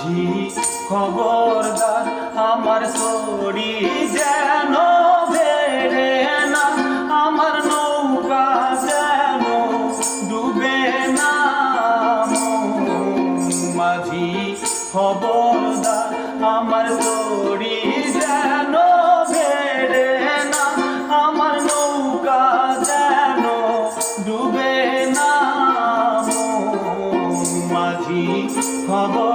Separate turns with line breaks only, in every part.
মাঝি খবরদার আমার সরি যেন বেড়ে আমার নৌকা যেন ডুবে মাঝি আমার যেন আমার নৌকা যেন মাঝি খবরদার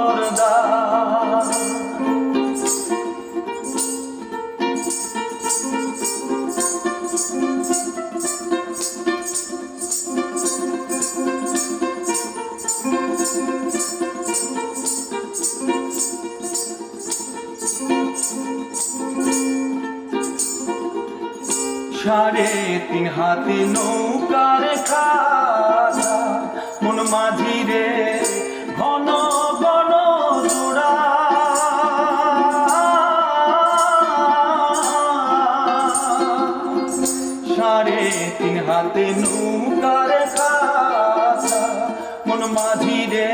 সাড়ে তিন হাতে নৌকার মন মাঝি রে ঘন ঘন জোড়া। সাড়ে তিন হাতে নৌকার মন মাঝি রে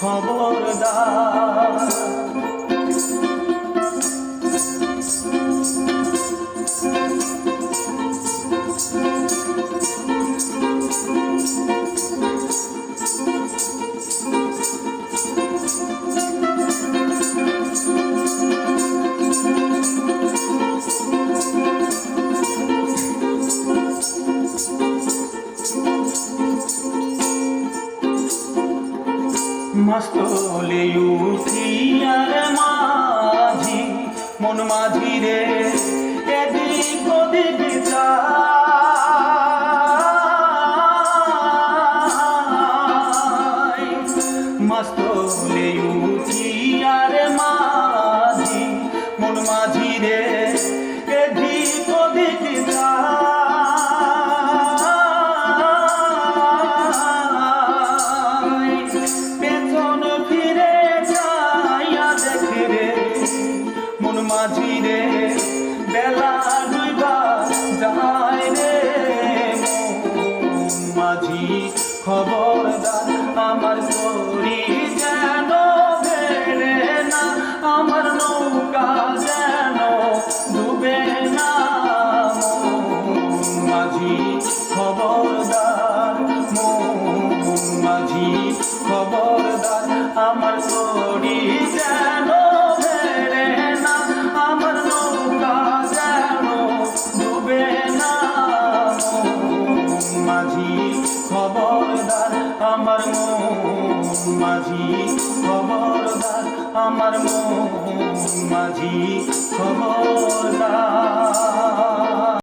খবরদার মস্তলে উঠিয়ার মাঝি, মন মাঝি রে এদিক ওদিক যায়। মস্তলে উঠিয়ার মাঝি, মন মাঝি রে মাঝি রে বেলা ডুইবা যায় রে। মাঝি খবরদার আমার করি যেন মাঝি খবরদার আমার মন মাঝি খবরদার।